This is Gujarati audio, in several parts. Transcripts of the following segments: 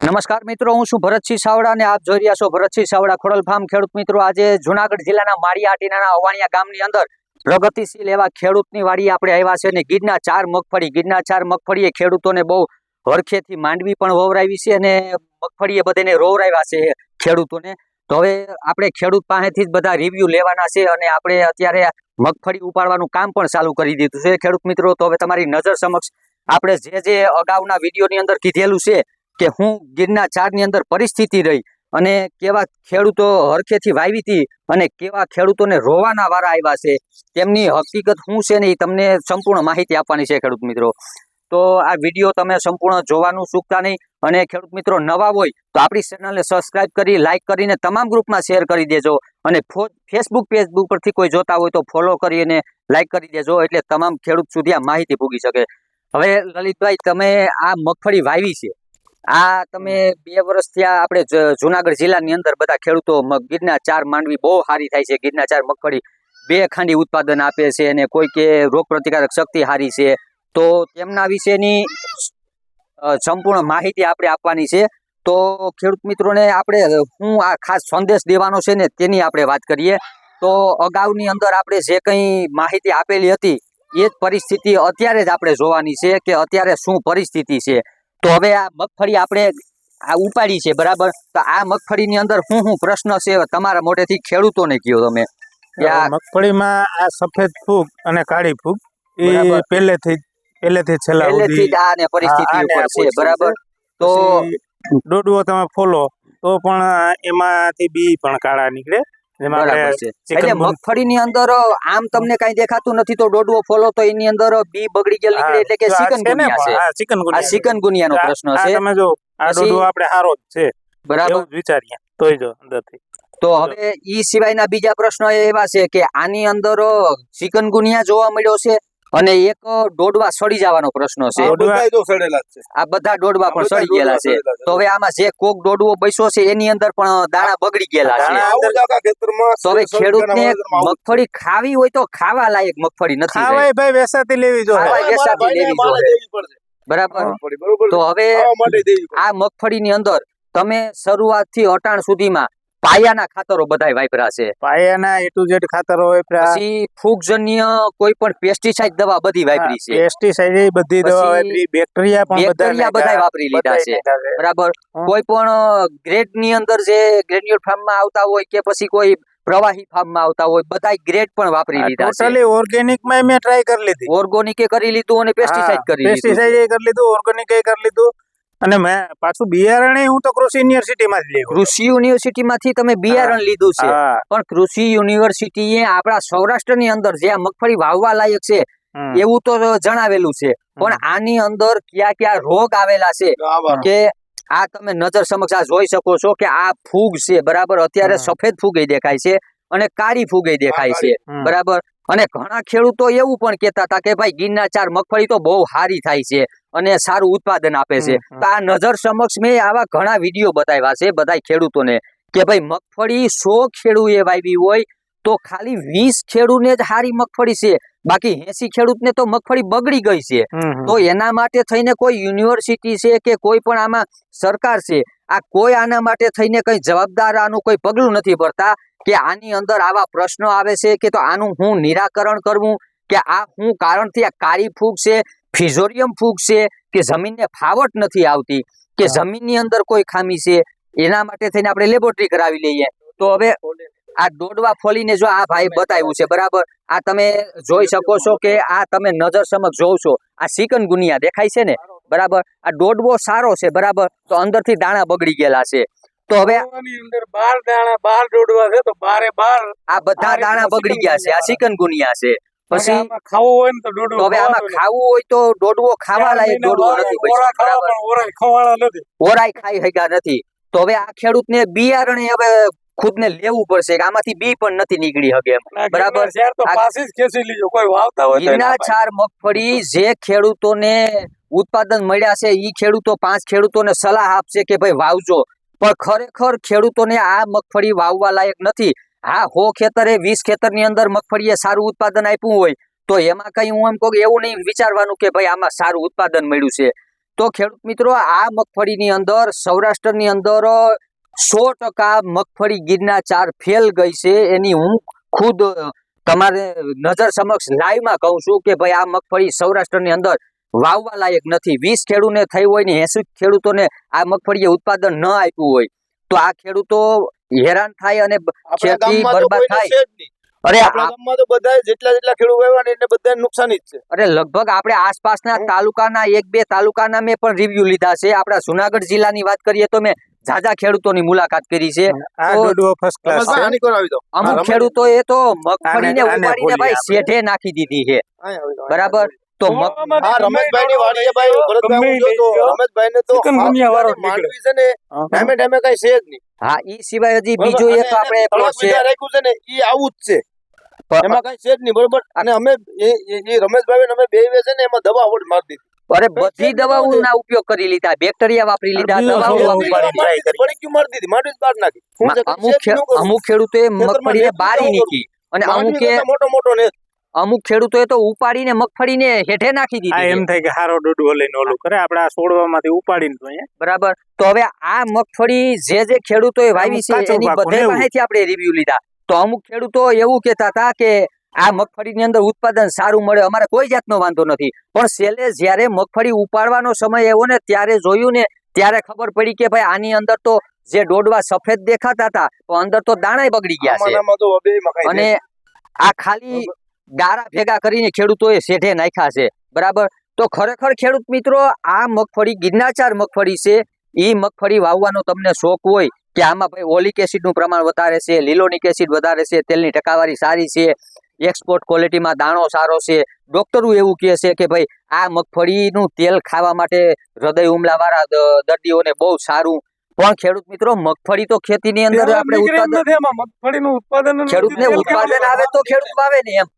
નમસ્કાર મિત્રો, હું છું ભરતસિંહ સાવડા અને આપ જોઈ રહ્યા છો ભરતસિંહ સાવડા ખોડલ ફાર્મ ખેડૂત મિત્રો. આજે જુનાગઢ જિલ્લાના માળિયાટીના અવાણિયા ગામની અંદર પ્રગતિશીલ એવા ખેડૂતની વાડી આપણે આવ્યા છે અને ગીરના ચાર મગફળી, ગીરના ચાર મગફળી ખેડૂતોને બહુ હરખેથી માંડવી પણ વવરાવી છે અને મગફળીએ બધાને રોવરાવ્યા છે ખેડૂતોને. તો હવે આપણે ખેડૂત પાસેથી જ બધા રિવ્યુ લેવાના છે અને આપણે અત્યારે મગફળી ઉપાડવાનું કામ પણ ચાલુ કરી દીધું છે ખેડૂત મિત્રો. તો હવે તમારી નજર સમક્ષ આપણે જે જે અગાઉના વિડીયોની અંદર કીધેલું છે કે હું ગીરના ચારની અંદર પરિસ્થિતિ રહી અને કેવા ખેડૂતો હરખેથી વાવી હતી અને કેવા ખેડૂતોને રોવાના વારા આવ્યા છે, તેમની હકીકત શું છે ને એ તમને સંપૂર્ણ માહિતી આપવાની છે ખેડૂત મિત્રો. તો આ વીડિયો તમે સંપૂર્ણ જોવાનું ચૂકતા નહીં અને ખેડૂત મિત્રો નવા હોય તો આપણી ચેનલને સબસ્ક્રાઇબ કરી લાઇક કરીને તમામ ગ્રુપમાં શેર કરી દેજો અને ફેસબુક ફેસબુક પરથી કોઈ જોતા હોય તો ફોલો કરી અને લાઇક કરી દેજો એટલે તમામ ખેડૂત સુધી આ માહિતી પૂગી શકે. હવે લલિતભાઈ, તમે આ મગફળી વાવી છે. આ તમે બે વર્ષથી આપણે જુનાગઢ જિલ્લાની અંદર બધા ખેડૂતો ગીરના ચાર માંડવી બહુ સારી થાય છે. ગીરના ચાર મગફળી બે ખાંડી ઉત્પાદન આપે છે અને કોઈ કે રોગ પ્રતિકારક શક્તિ સારી છે. તો તેમના વિશેની સંપૂર્ણ માહિતી આપણે આપવાની છે. તો ખેડૂત મિત્રોને આપણે હું આ ખાસ સંદેશ દેવાનો છે ને તેની આપણે વાત કરીએ. તો અગાઉની અંદર આપણે જે કંઈ માહિતી આપેલી હતી એ જ પરિસ્થિતિ અત્યારે જ આપણે જોવાની છે કે અત્યારે શું પરિસ્થિતિ છે. તો હવે આ મગફળી આપણે આ ઉપાડી છે બરાબર? તો આ મગફળીની અંદર શું શું પ્રશ્ન છે તમારા મોઢેથી ખેડૂતોને કયો તમે? આ મગફળીમાં આ સફેદ ફૂગ અને કાળી ફૂગ એ પહેલેથી પહેલેથી છેલ્લા પહેલેથી જ આને પરિસ્થિતિ ઉપર છે. બરાબર? તો ડોડવો તમે ફોલો તો પણ એમાંથી બી પણ કાળા નીકળે. એટલે મગફળીની અંદર આમ તમને કઈ દેખાતું નથી તો દોડવો ફોલો તો એની અંદર બી બગડી ગયેલ નીકળે એટલે કે સિકનગુનિયા છે આ સિકનગુનિયાનો પ્રશ્ન છે. તમે જો આ ડોડવો આપણે હારો છે. બરાબર. વિચારીએ. તોય જો અંદરથી. તો હવે ઈ સિવાયના બીજા પ્રશ્નો એવા છે કે આની અંદર ચિકનગુનિયા જોવા મળ્યો છે. અને એક ડોડવા સડી જવાનો પ્રશ્ન છે. આ બધા જો સડેલા જ છે. આ બધા દોડવા પણ સડી ગયેલા છે. તો હવે આમાં જે કોક ડોડવો બેસો છે એની અંદર પણ દાણા બગડી ગયેલા છે. જ તો હવે ખેડૂત ને જ. મગફળી ખાવી હોય તો ખાવા લાયક મગફળી નથી ખાવાય ભાઈ વેસાતી લેવી જોઈએ. વેસાતી લેવી જોઈએ. બરાબર? તો હવે આ મગફળી ની આ મગફળીની અંદર તમે શરૂઆતથી અટાણ સુધીમાં પાયાના ખાતરો બધાય વાપર્યા છે. પાયાના એ ટુ ઝેડ ખાતરો પછી ફૂગજન્ય કોઈ પણ પેસ્ટિસાઇડ દવા બધી વાપરી છે. પેસ્ટિસાઇડ બધી દવા વાપરી બેક્ટેરિયા પણ બેક્ટેરિયા બધા વાપરી લીધા છે. બરાબર? કોઈ પણ ગ્રેડની અંદર જે ગ્રેન્યુલ ફાર્મમાં આવતા હોય કે પછી કોઈ પ્રવાહી ફાર્મમાં આવતા હોય બધા ગ્રેડ પણ વાપરી લીધા છે. ટોટલી ઓર્ગેનિકમાં મેં ટ્રાય કરી લીધી. ઓર્ગોનિકે કરી લીધું અને પેસ્ટિસાઇડ કરી લીધું પેસ્ટિસાઇડ કરી લીધું ઓર્ગેનિક કરી લીધું. અને મેં પાછું બિયારણ હું તો કૃષિ યુનિવર્સિટી માં જ લેવું કૃષિ યુનિવર્સિટી માંથી તમે બિયારણ લીધું છે. પણ કૃષિ યુનિવર્સિટીએ આપણા સૌરાષ્ટ્રની અંદર જે આ મગફળી વાવવા લાયક છે એવું તો જણાવેલું છે. પણ આની અંદર કયા કયા રોગ આવેલા છે કે આ તમે નજર સમક્ષ આ જોઈ શકો છો કે આ ફૂગ છે બરાબર? અત્યારે સફેદ ફૂગ દેખાય છે અને કાળી ફૂગે દેખાય છે બરાબર? અને ઘણા ખેડૂતો એવું પણ કહેતા હતા કે ભાઈ ગીરના ચાર મગફળી તો બહુ સારી થાય છે. અને સારું ઉત્પાદન આપે છે. તો આ નજર સમક્ષ મેં આવા ઘણા વીડિયો બતાવ્યા છે બધા ખેડૂતોને કે ભાઈ મગફળી સો ખેડૂએ વાવી હોય તો ખાલી વીસ ખેડૂને જ સારી મગફળી છે બાકી એસી ખેડૂતને તો મગફળી બગડી ગઈ છે. તો એના માટે થઈને કોઈ યુનિવર્સિટી છે કે કોઈ પણ આમાં સરકાર છે આ કોઈ આના માટે થઈને કઈ જવાબદાર આનું કોઈ પગલું નથી ભરતા કે આની અંદર આવા પ્રશ્નો આવે છે કે તો આનું હું નિરાકરણ કરવું કે આ હું કારણથી આ કાળી ફૂગ છે ફિઝોરિયમ ફૂગ છે કે જમીનને ફાવટ નથી આવતી કે જમીનની અંદર કોઈ ખામી છે એના માટે થઈને આપણે લેબોરેટરી કરાવી લઈએ. તો હવે આ દોડવા ફોલીને જો આ ભાઈ બતાવ્યું છે બરાબર? આ તમે જોઈ શકો છો કે આ તમે નજર સમક્ષ જોવ છો આ સિકન ગુનિયા દેખાય છે ને? બરાબર? આ દોડવો સારો છે બરાબર? તો અંદરથી દાણા બગડી ગયેલા છે. તો હવે અંદર બાર દાણા બાર દોડવા છે તો બારે બાર આ બધા દાણા બગડી ગયા છે આ સિકન ગુનિયા છે. પછી ખાવું હોય ને તો ડોડવો હવે આમાં ખાવું હોય તો ડોડવો ખાવા લાયક ડોડવો નથી ઓરાય નથી. ઓરાય ખાઈ શક્યા નથી. તો હવે આ ખેડૂતને બિયારણે હવે ખુદને લેવું પડશે કે આમાંથી બી પણ નથી નીકળી શકે બરાબર. એના ચાર મગફળી જે ખેડૂતોને ઉત્પાદન મળ્યા છે ઈ ખેડૂતો પાંચ ખેડૂતોને સલાહ આપશે કે ભાઈ વાવજો. પણ ખરેખર ખેડૂતોને આ મગફળી વાવવા લાયક નથી. હા, હો ખેતરે વીસ ખેતરની અંદર મગફળીએ સારું ઉત્પાદન આપ્યું હોય, તો એમાં કઈ હું એમ કહું એવું નહીં વિચારવાનું કે ભાઈ આમાં સારું ઉત્પાદન મળ્યું છે. તો ખેડૂત મિત્રો, આ મગફળીની અંદર, સૌરાષ્ટ્રની અંદર સો ટકા મગફળી ગીરના ચાર ફેલ ગઈ છે, એની હું ખુદ તમારે નજર સમક્ષ લાઈવમાં કહું છું કે ભાઈ આ મગફળી સૌરાષ્ટ્રની અંદર વાવવા લાયક નથી. વીસ ખેડૂતને થઈ હોય ને એસી ખેડૂતોને આ મગફળીએ ઉત્પાદન ન આપ્યું હોય, તો આ ખેડૂતો હેરાન થાય અને ખેતી બરબાદ થાય. અરે આપણા તો બધા જેટલા જેટલા ખેડૂત વાવ્યા ને એને બધા નુકસાન જ છે. અરે લગભગ આપણે આસપાસના તાલુકાના એક બે તાલુકાના મેં પણ રિવ્યુ લીધા છે. આપણા જુનાગઢ જિલ્લાની વાત કરીએ તો મેં ઝાઝા ખેડૂતોની મુલાકાત કરી છે. અમુક ખેડૂતો એ તો આને ઉપાડીને ભાઈ શેઠે નાખી દીધી છે. બરાબર? તો તો મગ આમાંથી હા ગમે રમેશભાઈ ની એટલો ભાઈ ભરતભાઈ ગમે હું જોતો લઈ ગયો. રમેશભાઈ ને તો ચિકનગુનિયા વાળો આ છે ને ટાઈમે ટાઈમે કઈ છે જ નહીં. હા ઈ સિવાય હજી બરાબર? એક આપણે પ્લોટ છે. રાખ્યું છે ને ઈ આવું જ છે. એમાં કઈ છે જ નહીં બરોબર? અને અમે એ એ- એ રમેશભાઈ અમે બે છે ને એમાં દવા મારી દીધી. અરે બધી જ ના દવાઓના ઉપયોગ કરી લીધા બેક્ટેરિયા વાપરી લીધા દવાઓ વાપરી ઉપાડી મારી દીધી મારી નાખી. અમુક. અમુક ખેડૂતોએ ખેતરમાં બારી નીકળી અને અમુકે મોટો મોટો ને. અમુક ખેડૂતોએ તો ઉપાડીને મગફળીને હેઠે નાખી દીધી એમ થાય કે હારો દોડવો લઈને ઓલું કરે. આપણે આ છોડવામાંથી ઉપાડીને તો બરાબર. તો હવે આ મગફળી જે જે ખેડૂતોએ વાવી છે એની બધે પાસેથી આપણે રિવ્યુ લીધા. તો અમુક ખેડૂતો એવું કહેતા હતા કે આ મગફળીની અંદર ઉત્પાદન સારું મળે. અમારે કોઈ જાતનો વાંધો નથી. પણ સેલે જ્યારે મગફળી ઉપાડવાનો સમય આવ્યો ને ત્યારે જોયું ને ત્યારે ખબર પડી કે ભાઈ આની અંદર તો જે ડોડવા સફેદ દેખાતા હતા તો અંદર તો દાણાય બગડી ગયા છે. અને આ ખાલી ગારા ભેગા કરીને ખેડૂતોએ શેઢે નાખ્યા છે. બરાબર? તો ખરેખર ખેડૂત મિત્રો આ મગફળી ગિરનાચાર મગફળી છે. એ મગફળી વાવવાનો તમને શોખ હોય કે આમાં ભાઈ ઓલિક એસિડનું પ્રમાણ વધારે છે લીલોનિક એસિડ વધારે છે તેલની ટકાવારી સારી છે એક્સપોર્ટ ક્વોલિટીમાં દાણો સારો છે. ડોક્ટરો એવું કહે છે કે ભાઈ આ મગફળીનું તેલ ખાવા માટે હૃદય હુમલાવાળા દર્દીઓને બહુ સારું. પણ ખેડૂત મિત્રો મગફળી તો ખેતીની અંદર આપણે ઉત્પાદન. ખેડૂતને ઉત્પાદન આવે તો ખેડૂત વાવે ને એમ.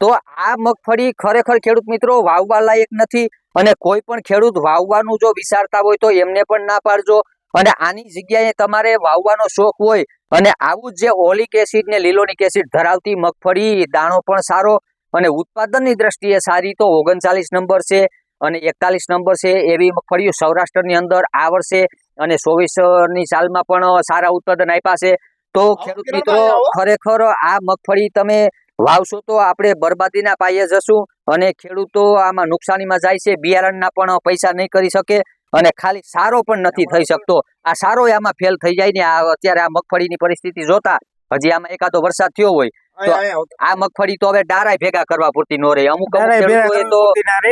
તો આ મગફળી ખરેખર ખેડૂત મિત્રો વાવવા લાયક નથી અને કોઈ પણ ખેડૂત વાવવાનું જો વિચારતા હોય તો એમને પણ ના પાડજો. અને આની જગ્યાએ તમારે વાવવાનો શોખ હોય અને આવું જ ઓલિક એસિડ ને લીલોનિક એસિડ ધરાવતી મગફળી દાણો પણ સારો અને ઉત્પાદનની દ્રષ્ટિએ સારી તો ઓગણચાલીસ નંબર છે અને એકતાલીસ નંબર છે એવી મગફળીઓ સૌરાષ્ટ્રની અંદર આ વર્ષે અને ચોવીસની સાલમાં પણ સારા ઉત્પાદન આપ્યા છે. તો ખેડૂત મિત્રો ખરેખર આ મગફળી તમે વાવશો તો આપણે બરબાદીના પાયે જશું અને ખેડૂતો આમાં નુકસાનીમાં જાય છે બિયારણના પણ પૈસા નહીં કરી શકે અને ખાલી સારો પણ નથી થઈ શકતો. આ સારો આમાં ફેલ થઈ જાય ને આ અત્યારે આ મગફળીની પરિસ્થિતિ જોતા હજી આમાં એકાદો વરસાદ થયો હોય અહીંયા આ મગફળી તો હવે ડારા ભેગા કરવા પૂરતી નો રહે. અમુક ખેડૂતોએ તો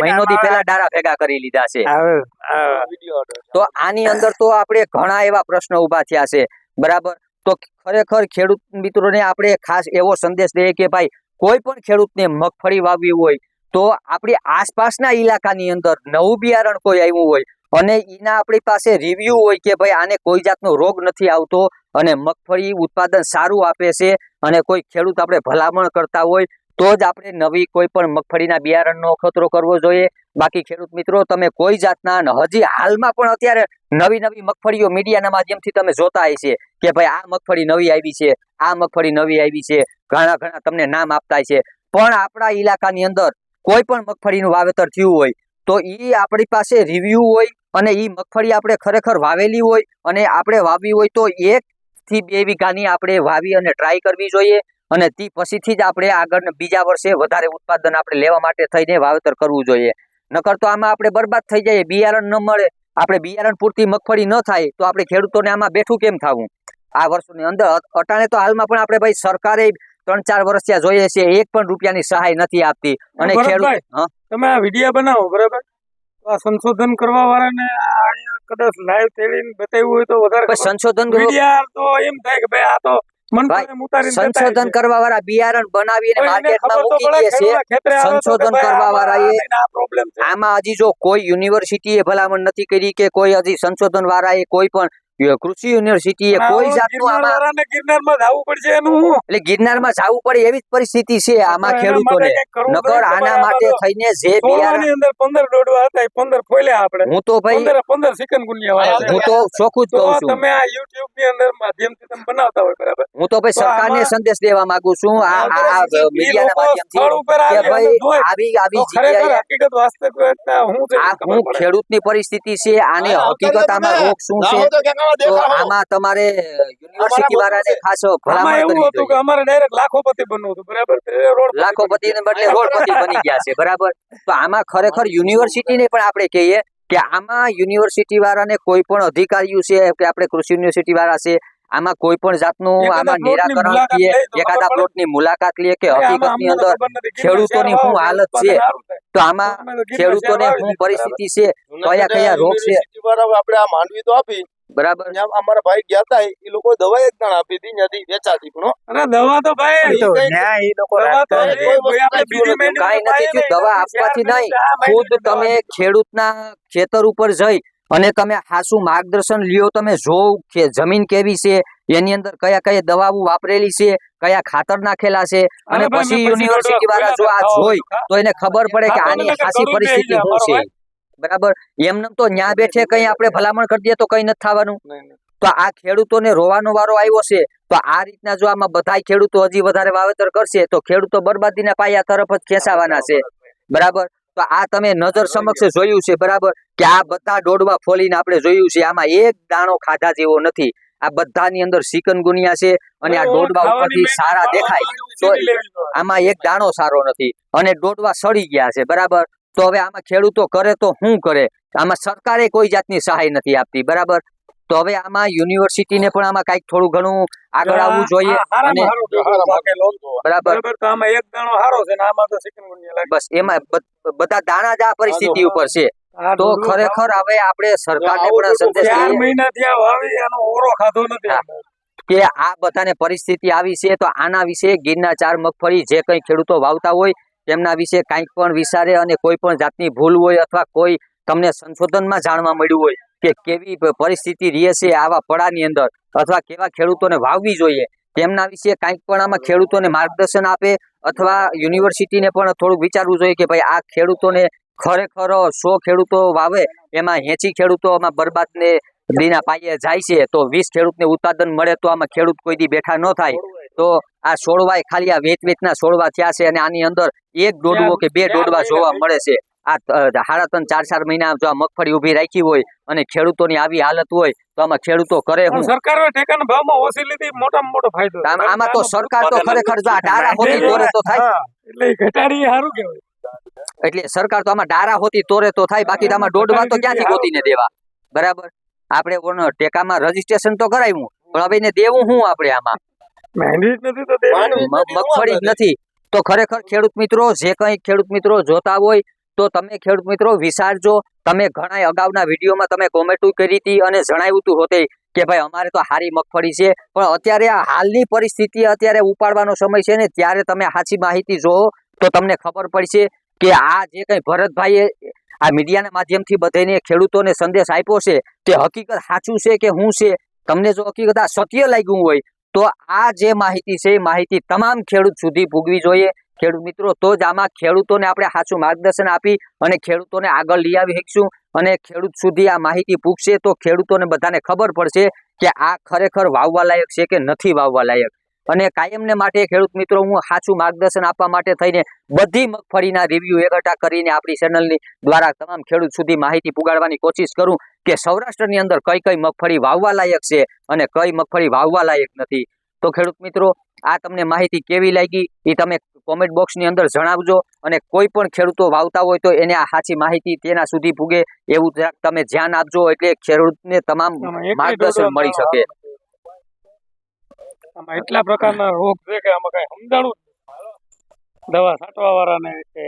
મહિનો થી પહેલા ડારા ભેગા કરી લીધા છે. તો આની અંદર તો આપણે ઘણા એવા પ્રશ્નો ઊભા થયા છે. બરાબર? તો ખરેખર ખેડૂત મિત્રોને આપણે ખાસ એવો સંદેશ દઈએ કે ભાઈ, કોઈ પણ ખેડૂતને મગફળી વાવવી હોય, તો આપણી આસપાસના ઇલાકાની અંદર નવું બિયારણ કોઈ આવ્યું હોય અને એના આપણી પાસે રિવ્યુ હોય કે ભાઈ આને કોઈ જાતનો રોગ નથી આવતો અને મગફળી ઉત્પાદન સારું આપે છે અને કોઈ ખેડૂત આપણે ભલામણ કરતા હોય તો જ આપણે નવી કોઈ પણ મગફળીના બિયારણનો ખતરો કરવો જોઈએ. બાકી ખેડૂત મિત્રો, તમે કોઈ જાતના હજી હાલમાં પણ અત્યારે નવી નવી મગફળીઓ મીડિયાના માધ્યમથી તમે જોતા હશે કે ભાઈ આ મગફળી નવી આવી છે, આ મગફળી નવી આવી છે, ઘણા ઘણા તમને નામ આપતા છે. પણ આપણા ઇલાકાની અંદર કોઈ પણ મગફળીનું વાવેતર થયું હોય, તો એ આપણી પાસે રિવ્યુ હોય અને એ મગફળી આપણે ખરેખર વાવેલી હોય અને આપણે વાવી હોય તો એક થી બે વીઘાની આપણે વાવી અને ટ્રાય કરવી જોઈએ. અને તે પછીથી જ આપણે આગળ બીજા વર્ષે વધારે ઉત્પાદન આપણે લેવા માટે થઈને વાવેતર કરવું જોઈએ. નકર તો આમાં આપણે બરબાદ થઈ જઈએ બિયારણ ન મળે આપણે બિયારણ પૂરતી મગફળી ન થાય તો આપણે ખેડૂતોને આમાં બેઠું કેમ થવું? આ વર્ષોની અંદર અટાણે તો હાલમાં પણ આપણે ભાઈ સરકારે ત્રણ ચાર વર્ષ ત્યાં જોઈએ છે એક પણ રૂપિયાની સહાય નથી આપતી. અને ખેડૂત તમે આ વીડિયો બનાવો બરાબર? આ સંશોધન કરવા વાળાને કદાચ લાઈવ તેડીને બતાવ્યું હોય તો વધારે સંશોધન તો એમ થાય કે ભાઈ આ તો સંશોધન કરવા વાળા બિયારણ બનાવીને માર્કેટમાં મૂકી દે છે. સંશોધન કરવા છે. આમાં હજી જો કોઈ યુનિવર્સિટીએ ભલામણ નથી કરી કે કોઈ હજી સંશોધન વાળાએ કોઈ પણ કૃષિ યુનિવર્સિટી એ કોઈ જાતનું આમાં ગિરનારમાં જવું પડશે એનું. એટલે ગિરનારમાં જવું પડે એવી જ પરિસ્થિતિ છે આમાં ખેડૂતોને. નકર આના માટે થઈને જે બિયારણ અંદર પંદર દોડવા હતા એ પંદર ફોલ્યા આપણે. હું તો ભાઈ પંદર પંદર ચિકનગુનિયા વાળા હું તો ચોખું જ કહું છું. તમે આ YouTube ની અંદર માધ્યમથી તમે બનાવતા હોય બરાબર. હું તો ભાઈ સરકાર સરકારને સંદેશ દેવા માંગુ છું. આ આ મીડિયાના માધ્યમથી કે ભાઈ આવી આવી જગ્યાએ હકીકત વાસ્તવિકતા હું છે? આ હું. ખેડૂતની પરિસ્થિતિ છે આને હકીકત આમાં રોક શું છે? આમાં તો આમાં તમારે યુનિવર્સિટી વાળાને ખાસ ભલામણ કરવી હતું કે અમારે ડાયરેક્ટ લાખોપતિ બનવું હતું. બરાબર? તે રોડ બદલે રોડપતિ બની ગયા છે. બરાબર? તો આમાં ખરેખર યુનિવર્સિટીને પણ આપણે કહીએ કે આમાં યુનિવર્સિટી વાળાને કોઈ પણ અધિકારીઓ છે કે આપણે કૃષિ યુનિવર્સિટી વાળા છે આમાં કોઈ પણ જાતનું આમાં નિરાકરણ તો એકાદા પ્લોટ પ્લોટની મુલાકાત લે કે હકીકતની અંદર ખેડૂતોની શું હાલત છે? તો આમાં ખેડૂતોને શું પરિસ્થિતિ છે? કયા કયા રોગ છે? યુનિવર્સિટી આપણે આ માનવી તો આપી. બરાબર. અમારા ભાઈ ગયા હતા એ લોકો દવા એક દાણ આપી હતી ત્યાંથી વેચાતી પણ અરે દવા તો ભાઈ તો કઈ- ન્યા લોકો દવા રાખતા હજી આપણે બીજી મહિને કાંઈ નથી થયું દવા આપવાથી નહીં. ખુદ તમે ખેડૂતના ખેતર ઉપર જઈ અને તમે હાસુ માર્ગદર્શન લ્યો તમે જોવ કે જમીન કેવી છે એની અંદર કયા કયા દવાઓ વાપરેલી છે કયા ખાતર નાખેલા છે અને પછી યુનિવર્સિટી વાળા જો આ જોઈ તો એને ખબર પડે કે આની ખાસી પરિસ્થિતિ શું છે? બરાબર? એમને તો ન્યા બેઠે કઈ આપણે ભલામણ કરી દઈએ તો કઈ નથી થવાનું. તો આ ખેડૂતોને રોવાનો વારો આવ્યો છે તો આ રીતના જો આમાં બધા ખેડૂતો હજી વધારે વાવેતર કરશે તો ખેડૂતો બરબાદીના પાયા તરફ જ ખેંચાવાના છે. બરાબર? તો આ તમે નજર સમક્ષ જોયું છે બરાબર? કે આ બધા ડોડવા ફોલીને આપણે જોયું છે આમાં એક દાણો ખાધા જેવો નથી. આ બધાની અંદર સિકનગુનિયા છે અને આ ડોડવા ઉપરથી સારા દેખાય. તો આમાં એક દાણો સારો નથી. અને ડોડવા સડી ગયા છે બરાબર? તો હવે આમાં ખેડૂતો કરે તો શું કરે? આમાં સરકારે કોઈ જાતની સહાય નથી આપતી બરાબર? તો હવે આમાં યુનિવર્સિટીને પણ આમાં કંઈક થોડું ઘણું આગળ આવવું જોઈએ અને બરાબર. બરાબર તો આમાં એક દાણો હારો છે આમાં તો બસ એમાં બધા દાણા જ આ પરિસ્થિતિ ઉપર છે. તો ખરેખર હવે આપણે સરકારને પણ સંદેશ એનો ઓરો ખાધો નથી. કે આ બધાને પરિસ્થિતિ આવી છે તો આના વિશે ગીરના ચાર મગફળી જે કંઈ ખેડૂતો વાવતા હોય તેમના વિશે કાંઈક પણ વિચારે અને કોઈ પણ જાતની ભૂલ હોય અથવા કોઈ તમને સંશોધનમાં જાણવા મળ્યું હોય કે કેવી પરિસ્થિતિ રહે છે આવા પડાની અંદર અથવા કેવા ખેડૂતોને વાવવી જોઈએ, તેમના વિશે કાંઈક પણ આમાં ખેડૂતોને માર્ગદર્શન આપે અથવા યુનિવર્સિટીને પણ થોડુંક વિચારવું જોઈએ કે ભાઈ આ ખેડૂતોને ખરેખર સો ખેડૂતો વાવે, એમાં એંચી ખેડૂતો આમાં બરબાદ ને દીના પાયે જાય છે, તો વીસ ખેડૂતને ઉત્પાદન મળે તો આમાં ખેડૂત કોઈ દી બેઠા ન થાય. તો આ છોડવાય ખાલી આ વેચ વેચના છોડવા થયા છે અને આની અંદર એક દોડવો કે બે દોડવા જોવા મળે છે. આ સાડા ત્રણ ચાર ચાર મહિના જો આ મગફળી ઊભી રાખી હોય અને ખેડૂતોની આવી હાલત હોય તો આમાં ખેડૂતો કરે હું? સરકારે ટેકાના ભાવમાં ઓછી લીધી મોટામાં મોટો ફાયદો. આમાં તો સરકાર તો ખરેખર જો આ ડારા હોતી તોરે તો થાય. એટલે ઘટાડી સારું કહેવાય. એટલે સરકાર તો આમાં ડારા હોતી તોરે તો થાય બાકી આમાં દોડવા તો ક્યાંથી ગોતીને દેવા? બરાબર? આપણે ટેકામાં રજીસ્ટ્રેશન તો કરાવ્યું પણ હવે દેવું શું આપણે આમાં? જ નથી મગફળી જ નથી. તો ખરેખર ખેડૂત મિત્રો જે કંઈ ખેડૂત મિત્રો જોતા હોય તો તમે ખેડૂત મિત્રો વિચારજો. તમે ઘણા અગાઉના વિડીયોમાં તમે કોમેન્ટો કરી હતી અને જણાવ્યું હતું હોતે કે ભાઈ અમારે તો હારી મગફળી છે. પણ અત્યારે આ હાલની પરિસ્થિતિ અત્યારે ઉપાડવાનો સમય છે ને ત્યારે તમે સાચી માહિતી જોવો તો તમને ખબર પડશે કે આ જે કંઈ ભરતભાઈએ આ મીડિયાના માધ્યમથી બધાને ખેડૂતોને સંદેશ આપ્યો છે તે હકીકત સાચું છે કે શું છે? તમને જો હકીકત આ સત્ય લાગ્યું હોય તો આ જે માહિતી છે, એ માહિતી તમામ ખેડૂત સુધી પૂગવી જોઈએ. ખેડૂત મિત્રો, તો જ આમાં ખેડૂતોને આપણે સાચું માર્ગદર્શન આપી અને ખેડૂતોને આગળ લઈ આવી શકીશું. અને ખેડૂત સુધી આ માહિતી પૂગશે તો ખેડૂતોને બધાને ખબર પડશે કે આ ખરેખર વાવવા લાયક છે કે નથી વાવવા લાયક. અને કાયમને માટે ખેડૂત મિત્રો હું સાચું માર્ગદર્શન આપવા માટે થઈને બધી મગફળીના રિવ્યૂ એકઠા કરીને આપણી ચેનલની દ્વારા તમામ ખેડૂત સુધી માહિતી પુગાડવાની કોશિશ કરું કે સૌરાષ્ટ્રની અંદર કઈ કઈ મગફળી વાવવા લાયક છે અને કઈ મગફળી વાવવા લાયક નથી. તો ખેડૂત મિત્રો આ તમને માહિતી કેવી લાગી એ તમે કોમેન્ટ બોક્સની અંદર જણાવજો અને કોઈ પણ ખેડૂતો વાવતા હોય તો એને આ સાચી માહિતી તેના સુધી પૂગે એવું તમે ધ્યાન આપજો એટલે ખેડૂતને તમામ માર્ગદર્શન મળી શકે. આમાં એટલા પ્રકારના રોગ છે કે આમાં કઈ સમજાણું. દવા છાંટવા વાળાને કે